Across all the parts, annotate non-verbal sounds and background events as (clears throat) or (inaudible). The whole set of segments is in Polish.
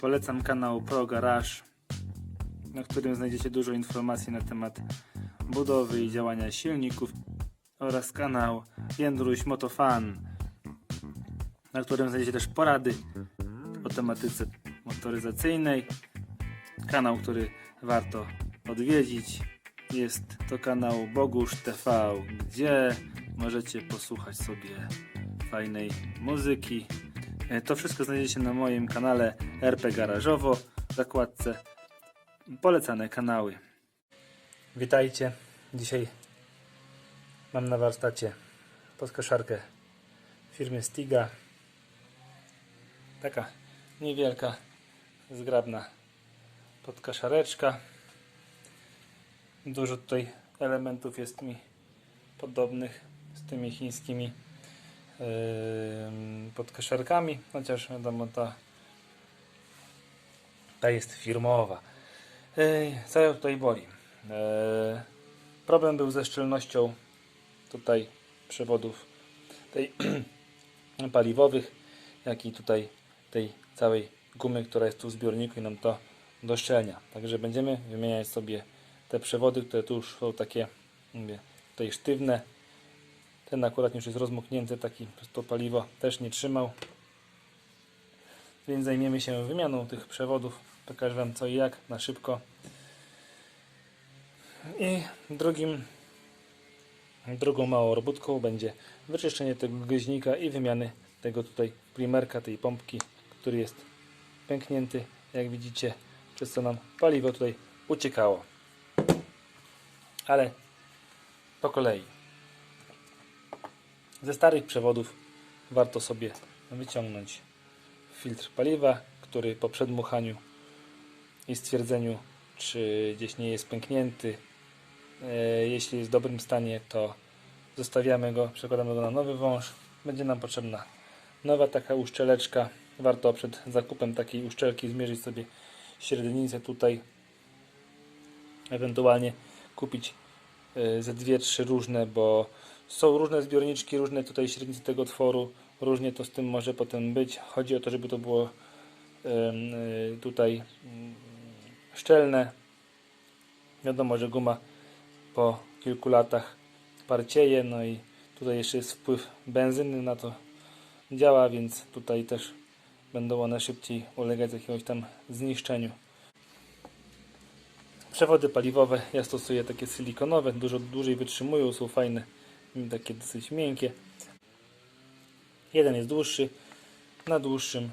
Polecam kanał Pro Garage, na którym znajdziecie dużo informacji na temat budowy i działania silników oraz kanał Jędruś Motofan, na którym znajdziecie też porady o tematyce motoryzacyjnej. Kanał, który warto odwiedzić. Jest to kanał Bogusz TV, gdzie możecie posłuchać sobie fajnej muzyki. E, To wszystko znajdziecie na moim kanale RP Garażowo w zakładce polecane kanały. Witajcie. Dzisiaj mam na warsztacie podkoszarkę firmy Stiga. Taka niewielka, zgrabna podkoszareczka. Dużo tutaj elementów jest mi podobnych z tymi chińskimi yy, podkoszarkami, chociaż wiadomo ta, ta jest firmowa. Co tutaj boli? Problem był ze szczelnością tutaj przewodów tej (clears throat) paliwowych, jak i tutaj tej całej gumy, która jest tu w zbiorniku i nam to doszczelnia. Także będziemy wymieniać sobie te przewody, które tu już są takie mówię, tutaj sztywne. Ten akurat już jest rozmoknięty, taki to paliwo też nie trzymał. Więc zajmiemy się wymianą tych przewodów. Pokażę Wam co i jak na szybko. I drugim, drugą małą robótką będzie wyczyszczenie tego gaźnika i wymiany tego tutaj primerka, tej pompki, który jest pęknięty, jak widzicie, przez co nam paliwo tutaj uciekało. Ale po kolei. Ze starych przewodów warto sobie wyciągnąć filtr paliwa, który po przedmuchaniu i stwierdzeniu, czy gdzieś nie jest pęknięty, e, jeśli jest w dobrym stanie, to zostawiamy go, przekładamy go na nowy wąż. Będzie nam potrzebna nowa taka uszczeleczka. Warto przed zakupem takiej uszczelki zmierzyć sobie średnicę tutaj, ewentualnie kupić e, ze dwie, trzy różne, bo są różne zbiorniczki, różne tutaj średnice tego otworu, różnie to z tym może potem być. Chodzi o to, żeby to było e, tutaj mm, szczelne. Wiadomo, że guma po kilku latach parcieje, no i tutaj jeszcze jest wpływ benzyny na to działa, więc tutaj też będą one szybciej ulegać jakiemuś tam zniszczeniu. Przewody paliwowe ja stosuję takie silikonowe, dużo dłużej wytrzymują, są fajne, takie dosyć miękkie. Jeden jest dłuższy, na dłuższym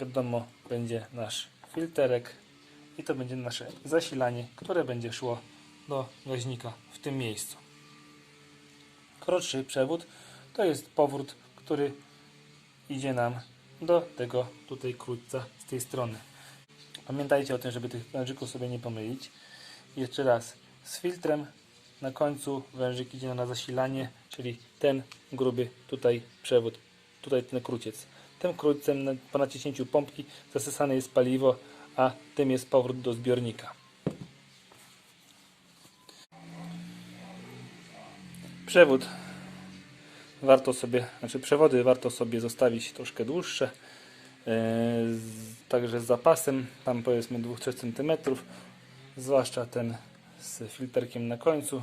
wiadomo będzie nasz filterek i to będzie nasze zasilanie, które będzie szło do gaźnika w tym miejscu. Krótszy przewód to jest powrót, który idzie nam do tego tutaj krótca z tej strony. Pamiętajcie o tym, żeby tych wężyków sobie nie pomylić. Jeszcze raz, z filtrem na końcu wężyk idzie na zasilanie, czyli ten gruby tutaj przewód, tutaj ten króciec. Tym krótcem po naciśnięciu pompki zasysane jest paliwo, a tym jest powrót do zbiornika. Przewód warto sobie, znaczy przewody warto sobie zostawić troszkę dłuższe, e, z, także z zapasem, tam powiedzmy 2-3 cm, zwłaszcza ten z filterkiem na końcu,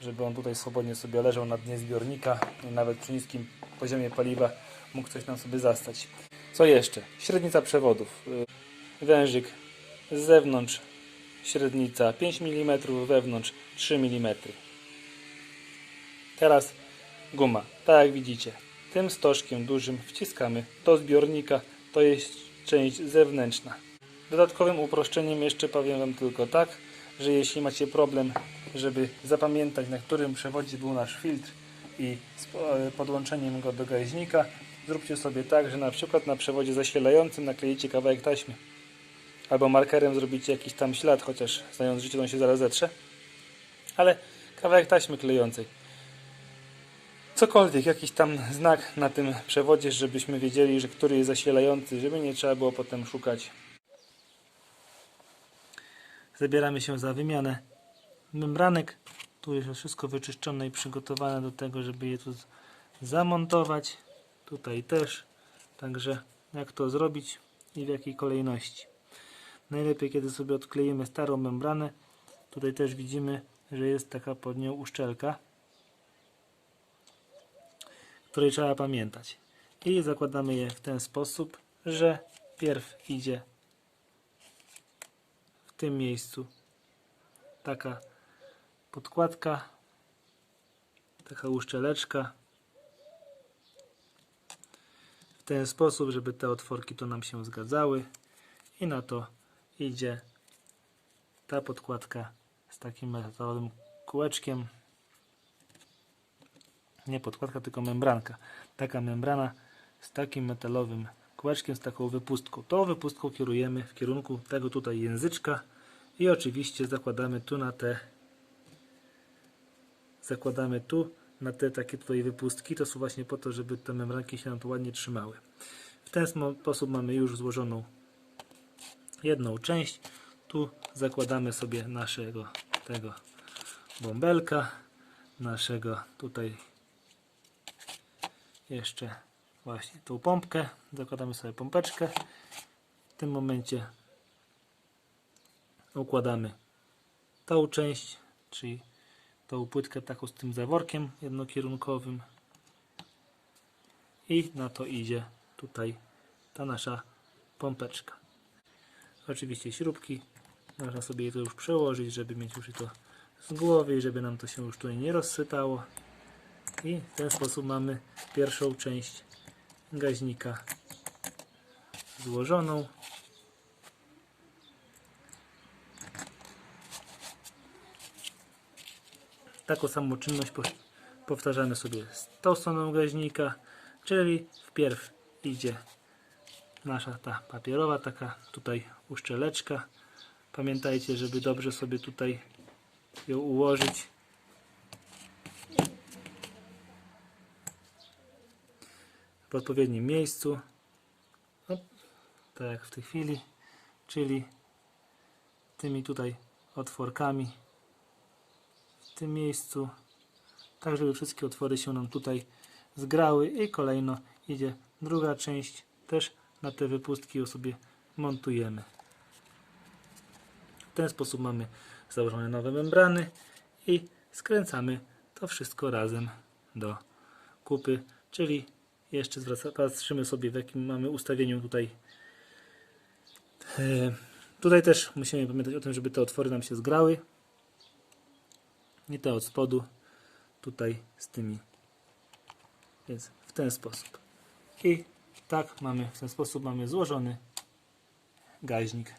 żeby on tutaj swobodnie sobie leżał na dnie zbiornika i nawet przy niskim poziomie paliwa mógł coś nam sobie zastać. Co jeszcze? Średnica przewodów. E, Wężyk z zewnątrz średnica 5 mm, wewnątrz 3 mm. Teraz guma. Tak jak widzicie, tym stożkiem dużym wciskamy do zbiornika. To jest część zewnętrzna. Dodatkowym uproszczeniem jeszcze powiem Wam tylko tak, że jeśli macie problem, żeby zapamiętać na którym przewodzie był nasz filtr i z e, podłączeniem go do gaźnika, zróbcie sobie tak, że na przykład na przewodzie zasilającym nakleicie kawałek taśmy albo markerem zrobicie jakiś tam ślad, chociaż znając życie on się zaraz zetrze, ale kawałek taśmy klejącej cokolwiek, jakiś tam znak na tym przewodzie, żebyśmy wiedzieli, że który jest zasilający, żeby nie trzeba było potem szukać. Zabieramy się za wymianę membranek. Tu już jest wszystko wyczyszczone i przygotowane do tego, żeby je tu zamontować. Tutaj też. Także jak to zrobić? i w jakiej kolejności. Najlepiej, kiedy sobie odkleimy starą membranę. Tutaj też widzimy, że jest taka pod nią uszczelka, której trzeba pamiętać. I zakładamy je w ten sposób, że pierw idzie tym miejscu. Taka podkładka, taka uszczeleczka. W ten sposób, żeby te otworki to nam się zgadzały. I na to idzie ta podkładka z takim metalowym kółeczkiem. Nie podkładka, tylko membranka. Taka membrana z takim metalowym kółeczkiem, z taką wypustką. Tą wypustką kierujemy w kierunku tego tutaj języczka i oczywiście zakładamy tu na te zakładamy tu na te takie tutaj wypustki. To są właśnie po to, żeby te membranki się nam tu ładnie trzymały. W ten sposób mamy już złożoną jedną część. Tu zakładamy sobie naszego tego bąbelka, naszego tutaj jeszcze właśnie tą pompkę. Zakładamy sobie pompeczkę. W tym momencie układamy tą część, czyli tą płytkę taką z tym zaworkiem jednokierunkowym i na to idzie tutaj ta nasza pompeczka. Oczywiście śrubki można sobie to już przełożyć, żeby mieć już to z głowy i żeby nam to się już tutaj nie rozsypało. I w ten sposób mamy pierwszą część gaźnika złożoną. Taką samą czynność powtarzamy sobie z tą stroną gaźnika, czyli wpierw idzie nasza ta papierowa taka tutaj uszczeleczka pamiętajcie żeby dobrze sobie tutaj ją ułożyć w odpowiednim miejscu. Tak jak w tej chwili czyli tymi tutaj otworkami. W tym miejscu tak żeby wszystkie otwory się nam tutaj zgrały i kolejno idzie druga część też na te wypustki ją sobie montujemy. W ten sposób mamy założone nowe membrany i skręcamy to wszystko razem do kupy, czyli jeszcze zwraca, patrzymy sobie w jakim mamy ustawieniu tutaj. E, tutaj też musimy pamiętać o tym, żeby te otwory nam się zgrały. I te od spodu tutaj z tymi. Więc w ten sposób. I tak mamy w ten sposób mamy złożony gaźnik.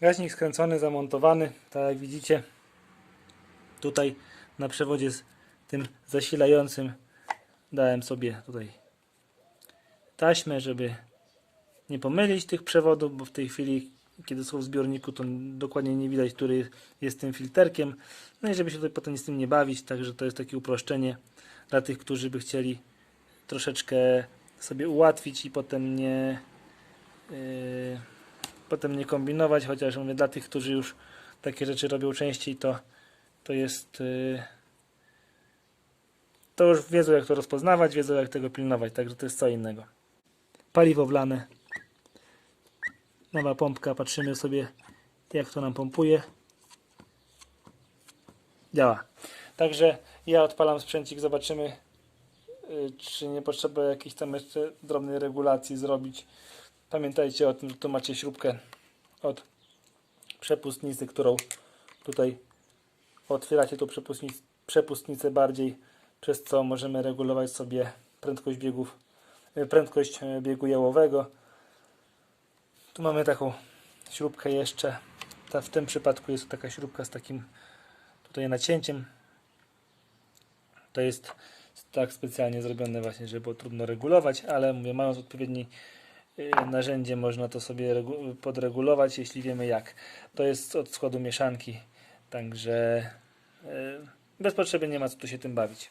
Gaźnik skręcony, zamontowany, tak jak widzicie. Tutaj na przewodzie z tym zasilającym dałem sobie tutaj taśmę, żeby nie pomylić tych przewodów, bo w tej chwili kiedy są w zbiorniku to dokładnie nie widać, który jest tym filterkiem. No i żeby się tutaj potem z tym nie bawić, także to jest takie uproszczenie dla tych, którzy by chcieli troszeczkę sobie ułatwić i potem nie yy, potem nie kombinować, chociaż mówię dla tych, którzy już takie rzeczy robią częściej, to to jest yy, to już wiedzą jak to rozpoznawać, wiedzą jak tego pilnować, także to jest co innego. Paliwo wlane. Nowa pompka, patrzymy sobie jak to nam pompuje. Działa. Także ja odpalam sprzęcik, zobaczymy Y, czy nie potrzeba jakiejś tam jeszcze drobnej regulacji zrobić. Pamiętajcie o tym, że tu macie śrubkę od przepustnicy, którą tutaj otwieracie tą przepustnicę bardziej, przez co możemy regulować sobie prędkość biegów, y, prędkość y, biegu jałowego. Tu mamy taką śrubkę jeszcze. Ta, w tym przypadku jest taka śrubka z takim tutaj nacięciem. To jest tak specjalnie zrobione właśnie, żeby było trudno regulować, ale mówię, mając odpowiedni y, narzędzie można to sobie podregulować, jeśli wiemy jak. To jest od składu mieszanki, także bez potrzeby nie ma co tu się tym bawić.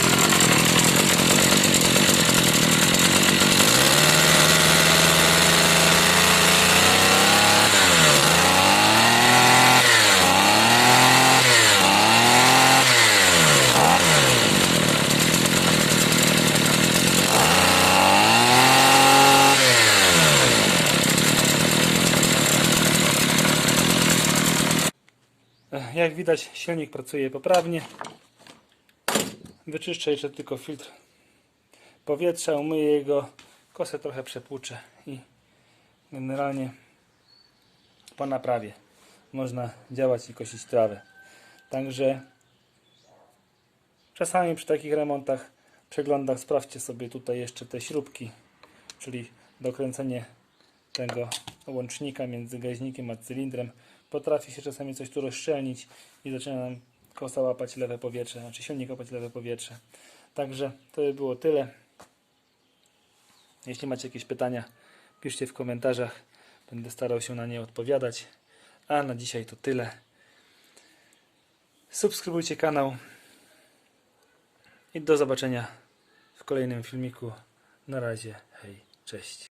jak widać silnik pracuje poprawnie. Wyczyszczę jeszcze tylko filtr powietrza, umyję jego, kosę trochę przepłuczę i generalnie po naprawie można działać i kosić trawę. Także czasami przy takich remontach, przeglądach sprawdźcie sobie tutaj jeszcze te śrubki, czyli dokręcenie tego łącznika między gaźnikiem a cylindrem. Potrafi się czasami coś tu rozszczelnić i zaczyna nam kosa łapać lewe powietrze, znaczy silnik łapać lewe powietrze. Także to by było tyle. Jeśli macie jakieś pytania, piszcie w komentarzach. Będę starał się na nie odpowiadać. A na dzisiaj to tyle. Subskrybujcie kanał. I do zobaczenia w kolejnym filmiku. Na razie, hej, cześć.